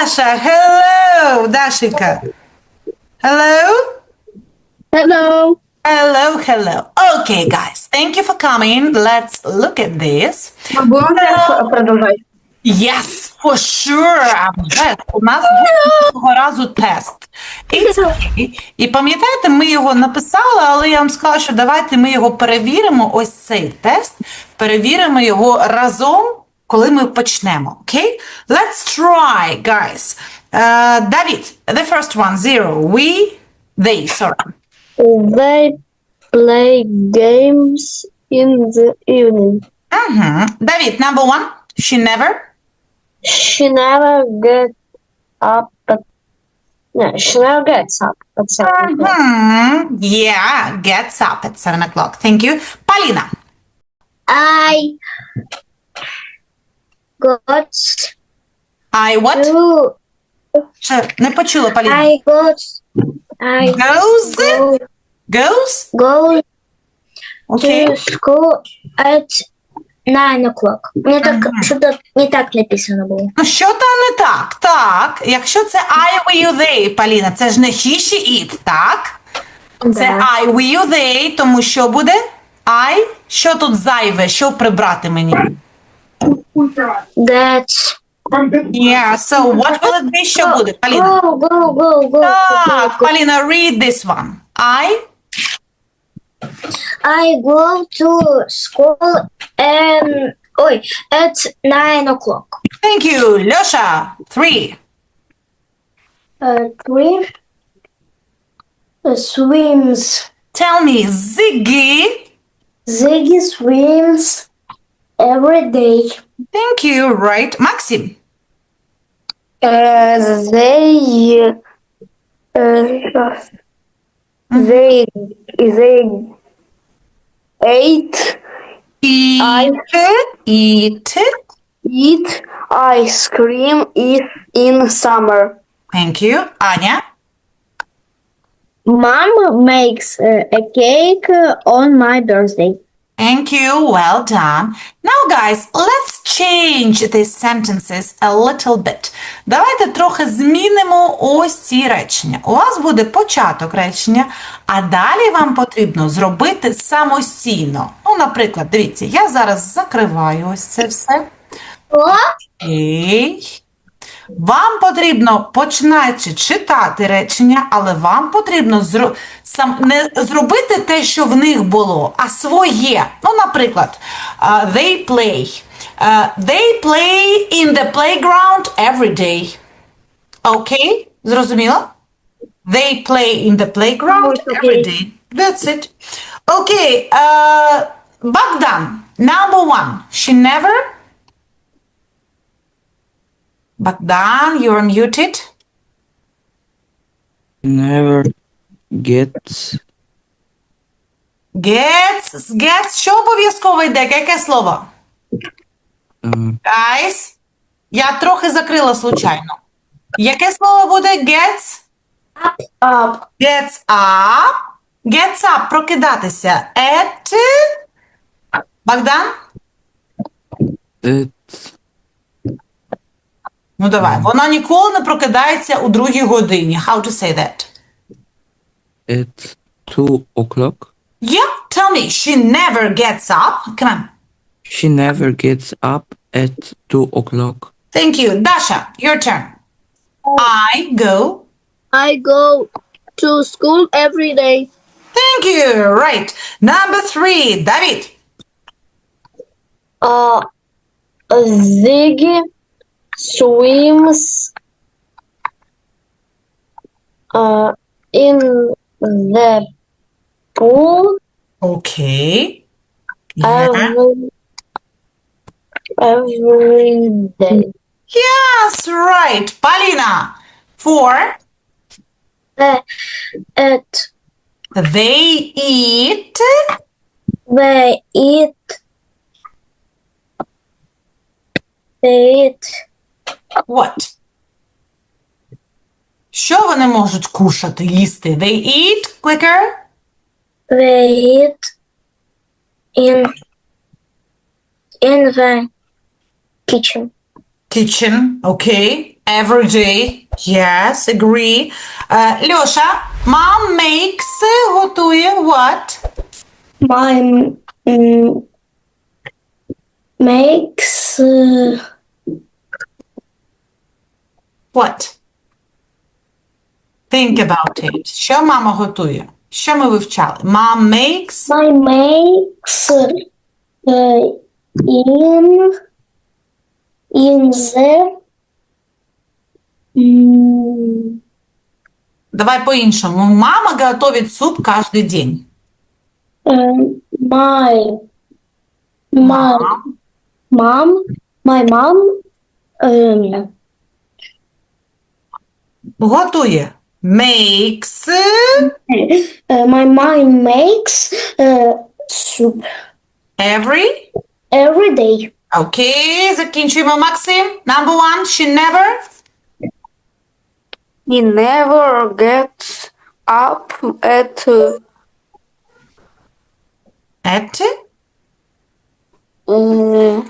Даша, hello, Дашенька. Hello? Hello. Hello, hello. Okay, guys, thank you for coming. Let's look at this. Yes, for sure. Yes, У нас буде цього разу тест. І пам'ятаєте, ми його написали, але я вам сказала, що давайте ми його перевіримо, ось цей тест, перевіримо його разом, коли ми почнемо. Окей? Let's try, guys. Uh, Давід, the first one, zero. We, they, sorry. They play games in the evening. Угу. Давід, number one. She never. She never gets up at no, she never gets up at seven. o'clock. Hmm. Yeah, gets up at seven o'clock. Thank you. Поліна. I got I what? to Ще не почула, Поліна. I got I Goes? go, Goes? go Окей. to school at nine o'clock. Мне так что-то не так написано было. Ну, що там не так? Так. Якщо це I, we, you, they, Поліна, це ж не he, she, it, так? Це I, we, you, they, тому що буде? I. Що тут зайве? Що прибрати мені? That's Yeah, so what will it be? Що буде, Поліна? Go, go, go, go. Так, Поліна, read this one. I I go to school and ой, at nine o'clock. Thank you. Льоша, three. Uh, three uh, swims. Tell me, Ziggy. Ziggy swims every day. Thank you, right, Maxim? Uh, they uh, they they ate Eat ice. eat eat ice cream if in summer. Thank you. Anya? Mom makes uh, a cake uh, on my birthday. Thank you. Well done. Now, guys, let's change these sentences a little bit. Давайте трохи змінимо ось ці речення. У вас буде початок речення, а далі вам потрібно зробити самостійно. Ну, наприклад, дивіться, я зараз закриваю ось це все. Окей. Вам потрібно починаючи читати речення, але вам потрібно зро... сам... не зробити те, що в них було, а своє. Ну, наприклад, а, they play. А, they play in the playground every day. Окей? Зрозуміло? They play in the playground every day. That's it. Окей. Uh, Богдан, number one. She never Bogdan, you're muted. never gets Gets, gets, що обов'язково йде? Яке слово? uh, Guys, я трохи закрила случайно. Яке слово буде gets? Up. Gets up. Gets up, прокидатися. At. Богдан? at Ну давай. Вона ніколи не прокидається у другій годині. How to say that? at two o'clock. Yeah, tell me. She never gets up. Come on. She never gets up at two o'clock. Thank you. Dasha, your turn. I go. I go to school every day. Thank you. Right. Number three, David. Uh, Ziggy swims uh, in the pool Okay. Yeah. every, every day. Yes, right. Palina. Four. Uh, at They eat. they eat they eat What? Що вони можуть кушати, їсти? They eat quicker. they eat in in the kitchen. Kitchen. Okay. Every day. Yes, agree. Е, Льоша, mom makes, е, готує what? My mm, makes uh, What? Think about it. Що мама готує? Що ми вивчали? Mom makes my makes uh, in in the mm, Давай по-іншому. Мама готовить суп каждый день. uh, my my mom my mom um, Готує. Makes uh, my mom makes uh, soup every. every day. Окей, закінчуємо. Максим. Number one. She never. He never gets up at uh, At. uh,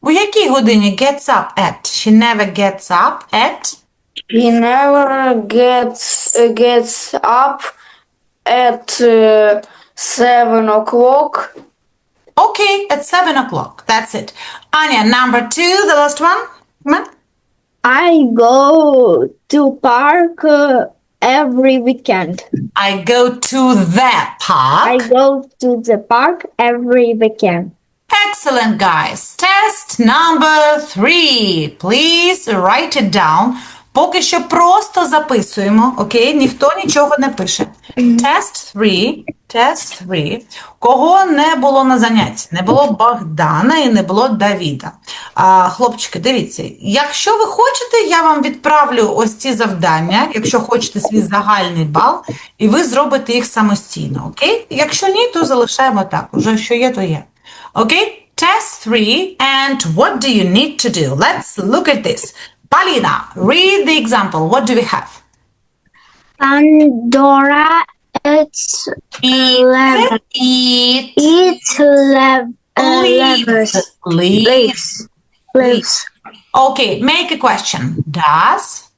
У якій годині gets up at? She never gets up at. he never gets uh, gets up at uh, seven o'clock. Okay, at seven o'clock. That's it. Anya, number two, the last one. Come on. I go to park uh, every weekend. I go to the park. I go to the park every weekend. Excellent, guys. Test number three. Please write it down. Поки що просто записуємо, окей? Ніхто нічого не пише. Test 3. Test 3. Кого не було на занятті? Не було Богдана і не було Давіда. А, хлопчики, дивіться, якщо ви хочете, я вам відправлю ось ці завдання, якщо хочете свій загальний бал, і ви зробите їх самостійно, окей? Якщо ні, то залишаємо так. Уже що є, то є. Okay, test three. And what do you need to do? Let's look at this. Palina, read the example. What do we have? Pandora it's Eat, Lever. eat, eats lev- uh, leaves. levers. Leaves. Leaves. Okay, make a question. Does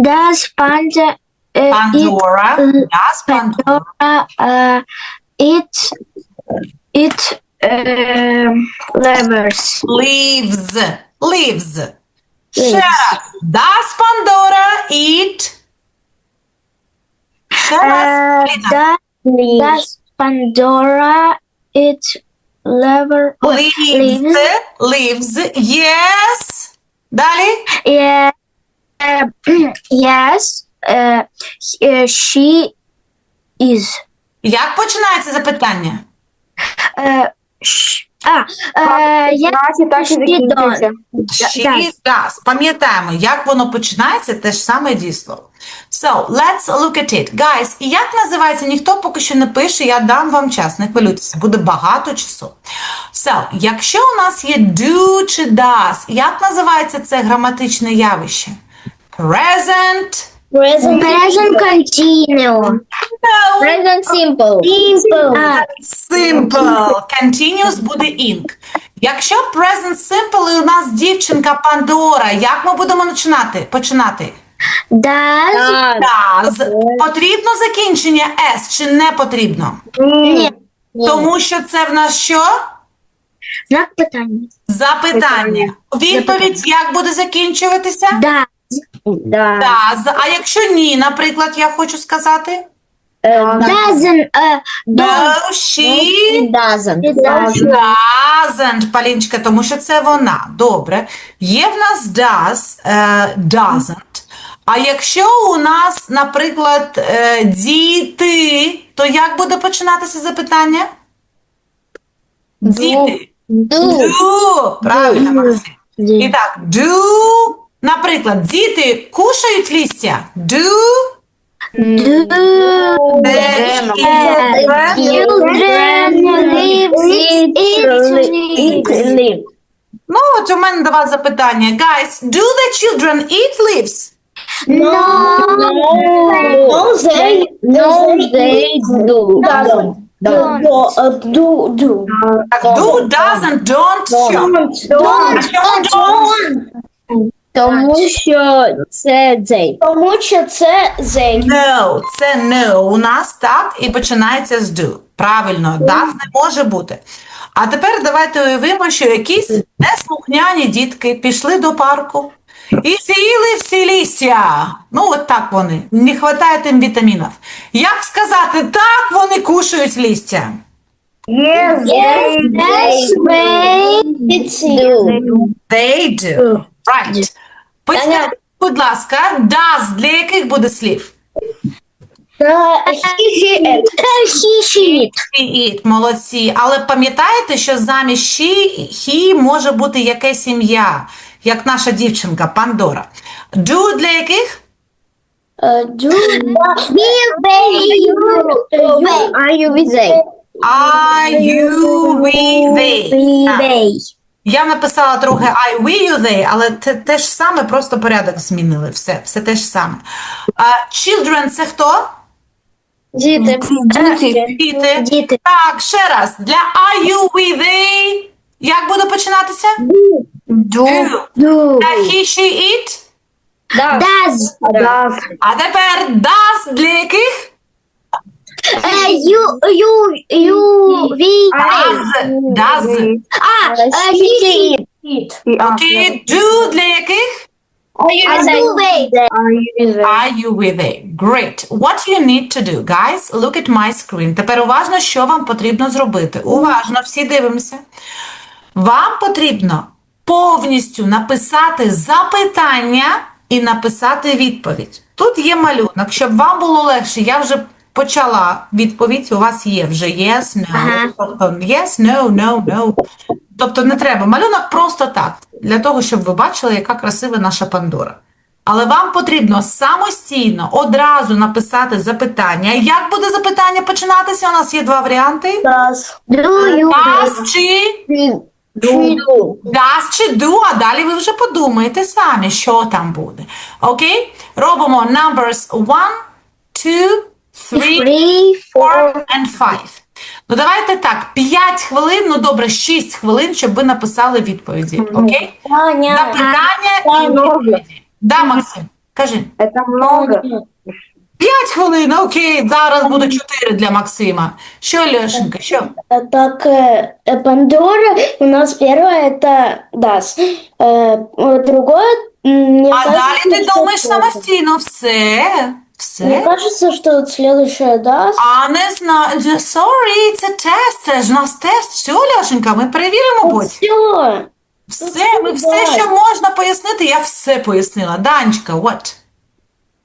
Does Panda uh, eat Pandora, does Pandora Pandora uh, eat eat levers? leaves? Leaves. Ще раз. Does Pandora eat? Ще раз, Uh, Поліна. does, does Pandora eat lever? oh, Leaves. Leaves. Yes. Далі. Yeah. Uh, yes. Uh, uh, she is. Як починається запитання? Uh, а, uh, я так і закінчується. She does. Пам'ятаємо, як воно починається, те ж саме дійслово. So, let's look at it. Guys, і як називається? Ніхто поки що не пише, я дам вам час, не хвилюйтеся, буде багато часу. So, якщо у нас є do чи does, як називається це граматичне явище? Present. Present, present continuous. No. Present simple. Simple. Simple. Continuous буде ing. Якщо present simple і у нас дівчинка Пандора, як ми будемо починати? починати? does. Does. Потрібно закінчення S чи не потрібно? Ні. Тому що це в нас що? Знак питання. Запитання. Відповідь як буде закінчуватися? Да. Да. Does. А якщо ні, наприклад, я хочу сказати? Doesn't. No, she Doesn't. It doesn't. doesn't, Палінчика, тому що це вона. Добре. Є в нас does, е, doesn't. А якщо у нас, наприклад, е, діти, то як буде починатися запитання? Діти. Do. Do. Правильно, Максим. І так, do, наприклад, діти кушають листя. Do Do the children. Ну, от у мене до вас запитання. Guys, do the children eat leaves? No. No, they. No, they do. Doesn't. Don't. Do. Do. Так, do, doesn't, don't? Don't. Чому don't? Тому що це they. Тому що це they. No, це no у нас, так, і починається з do. Правильно, does не може бути. А тепер давайте уявимо, що якісь неслухняні дітки пішли до парку і з'їли всі листя. Ну, от так вони. Не вистачає тим вітамінів. Як сказати, так вони кушають листя? Yes, they do. They do. Right. Підскажіть, будь ласка, does для яких буде слів? He, She, it, молодці. Але пам'ятаєте, що замість she, he може бути якесь ім'я, як наша дівчинка Пандора. Do для яких? Are you with they? I, you, we, they. Я написала трохи I, we, you, they, але те, те ж саме, просто порядок змінили. Все, все те ж саме. А, children – це хто? Діти. Діти. Діти. Так, ще раз. Для I, you, we, they. Як буде починатися? Do. Do. Для he, she, it. Does. Does. А тепер does для яких? Uh, you, you, you, we, Does. Does. Ah, uh, he, she, He asked. Окей, do для яких? I do they. Are you with it? Are you with it? Great. What you need to do, guys, look at my screen. Тепер уважно, що вам потрібно зробити. Уважно, всі дивимося. Вам потрібно повністю написати запитання і написати відповідь. Тут є малюнок, щоб вам було легше. Я вже почала відповідь. У вас є вже yes, no. Ага. Тобто yes, no, no, no. Тобто не треба. Малюнок просто так, для того, щоб ви бачили, яка красива наша Пандора. Але вам потрібно самостійно одразу написати запитання. Як буде запитання починатися? У нас є два варіанти. Does. Do Does чи do. Does чи do, а далі ви вже подумаєте самі, що там буде. Окей? Робимо numbers 1, 2, 3, Three, 4 and 5. Ну давайте так, 5 хвилин, ну добре, 6 хвилин, щоб ви написали відповіді. Окей? Таня. Запитання і відповіді. Да, Максим, кажи. Это много. 5 хвилин, окей, зараз буде 4 для Максима. Що, Лешенька, що? Э, Так, э, э, Пандора у нас первое это Дас. Другое, м, мне А кажется, далі ти что думаєш это- самостійно. Все, все. Мне кажется, что вот следующее Дас. А не знаю. Sorry, це тест. Це ж у нас тест. Все, Ляшенька, ми перевіримо потім. Все. Все, ми все, що можна пояснити, я все пояснила. Данечка, what?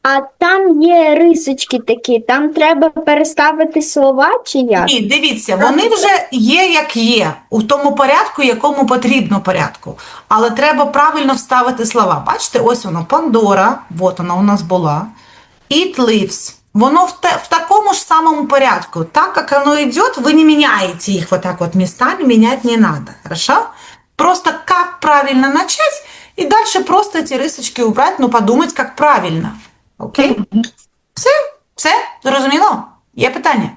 А там є рисочки такі, там треба переставити слова чи як? Ні, дивіться, вони вже є як є, у тому порядку, якому потрібно порядку. Але треба правильно вставити слова. Бачите, ось воно, Пандора, от вона у нас була. It lives. Воно в, те, в такому ж самому порядку. Так, как оно идет, вы не меняете их вот так вот местами, менять не надо. Хорошо? Просто как правильно начать, и дальше просто эти рисочки убрать, ну подумать, как правильно. Окей? Все? Все? Зрозуміло? Є питання?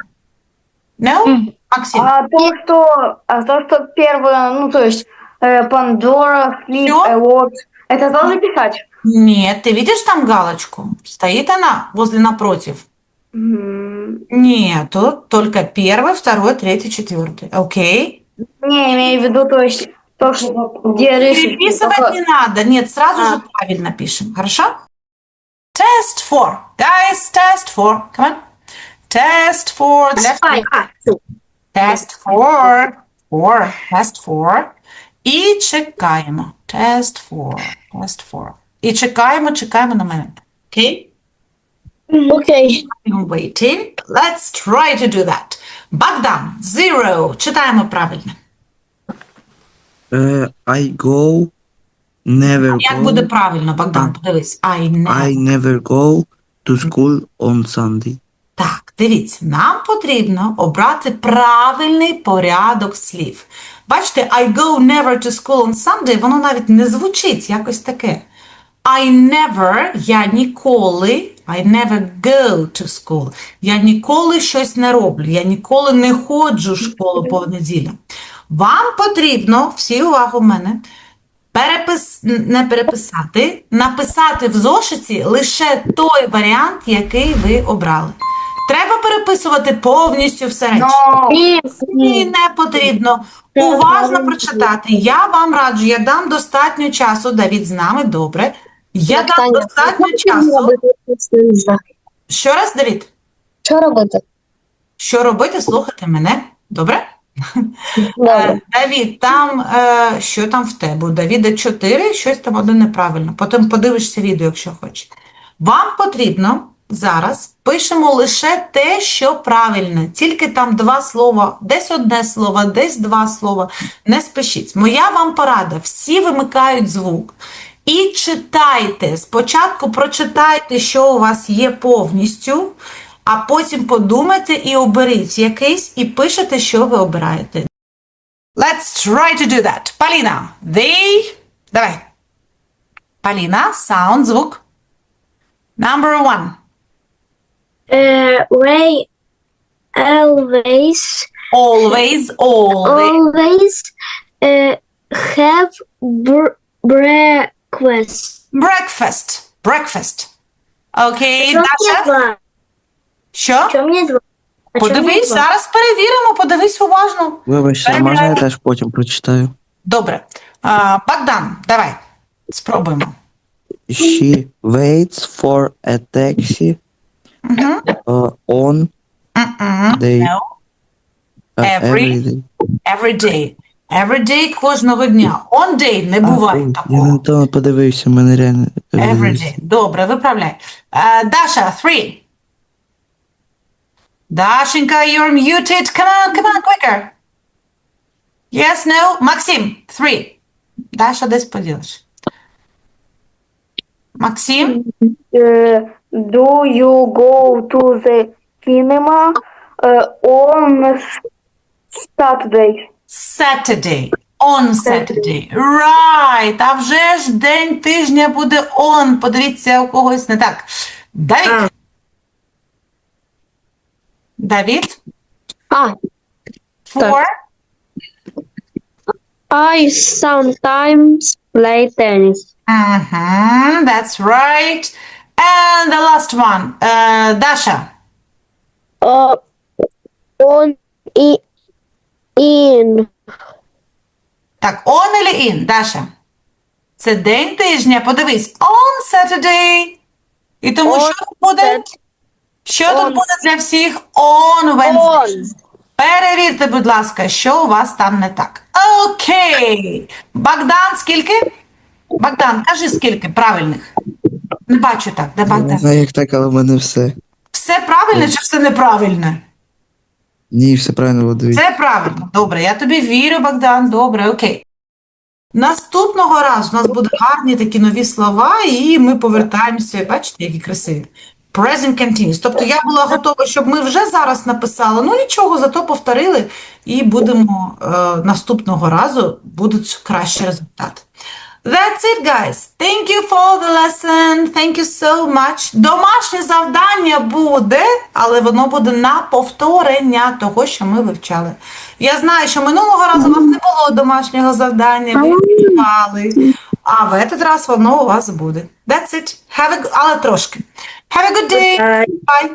No? Максим? А то, что, а то, что первое, ну, то есть, Пандора, э, вот, это тоже писать? Нет, ты видишь там галочку? Стоит она возле напротив? М, Нет, тут только первый, второй, третий, четвертый. Окей? Не, имею в виду, то есть, то, что, где рисунки, Переписывать не надо. Нет, сразу А. же правильно пишем. Хорошо? Test 4. Guys, test 4. Come on. Test 4. Left Test 4. 4. Test 4. І чекаємо. Test 4. Test 4. І чекаємо, чекаємо на мене. Окей? Окей. I'm waiting. Let's try to do that. Богдан, zero. Читаємо правильно. Uh, I go, never Як go. буде правильно, Богдан? Подивись. I never. I never go to school on Sunday. Так, дивіться, нам потрібно обрати правильний порядок слів. Бачите, I go never to school on Sunday, воно навіть не звучить якось таке. I never, я ніколи, I never go to school. Я ніколи щось не роблю, я ніколи не ходжу в школу по неділям. Вам потрібно, всі увагу в мене, перепис... не переписати, написати в зошиті лише той варіант, який ви обрали. Треба переписувати повністю все. Но Ні, не потрібно. Уважно прочитати. Я вам раджу, я дам достатньо часу. Давід з нами, добре. Я дам достатньо часу. Що раз, Давід? Що робити? Що робити? Слухати мене. Добре? Добре. Е, Давід, там е, що там в тебе? У Давіда 4, щось там один неправильно. Потім подивишся відео, якщо хочеш. Вам потрібно зараз пишемо лише те, що правильне. Тільки там два слова, десь одне слово, десь два слова. Не спішіть. Моя вам порада: всі вимикають звук. І читайте. Спочатку прочитайте, що у вас є повністю, а потім подумайте і оберіть якийсь, і пишете, що ви обираєте. Let's try to do that. Поліна, they... Давай. Поліна, sound, звук. Number one. Е, Ray always, Always, always. always е, have br- breakfast. Breakfast. Breakfast. Окей, Що мені Даша? два? Що? Що мені два? А що мені Подивись, два? зараз перевіримо, подивись уважно. Вибачте, можна я теж потім прочитаю? Добре. А, Богдан, давай. Спробуємо. She waits for a taxi Мгм. uh, on Мгм. They- No. uh, Every- every day. Every day. Every day кожного дня. On day не буває ой, я такого. не то подивився, в мене реально. е, Every day. Добре, виправляй. Е, Даша, three. Дашенька, you're muted. Come on, come on, quicker. Yes, no. Максим, three. Даша десь поділиш. Максим, uh, do you go to the cinema uh, on Saturday? Saturday. On Saturday. Right. А вже ж день тижня буде on. Подивіться, у когось не так. Давід. Давід. А, Four. I sometimes play tennis. Mhm, that's right. And the last one. Е, Даша. Uh, on in Так, on или in, Даша? Це день тижня, подивись. On Saturday. І тому On що тут буде? Що тут буде для всіх? On Wednesday. On. Перевірте, будь ласка, що у вас там не так. Окей. Богдан, скільки? Богдан, кажи, скільки правильних? Не бачу так. Де Я не Богдан? знаю, як так, але в мене все. Все правильне чи все неправильне? Ні, все правильно було. Це правильно. Добре, я тобі вірю, Богдан. Добре, окей. Наступного разу у нас будуть гарні такі нові слова, і ми повертаємося. Бачите, які красиві. Present continuous. Тобто я була готова, щоб ми вже зараз написали. Ну нічого, зато повторили, і будемо е, наступного разу будуть кращі результати. That's it, guys. Thank you for the lesson. Thank you so much. Домашнє завдання буде, але воно буде на повторення того, що ми вивчали. Я знаю, що минулого разу у вас не було домашнього завдання, ви вивчали, а в этот раз воно у вас буде. That's it. Have a, але трошки. Have a good day. Bye.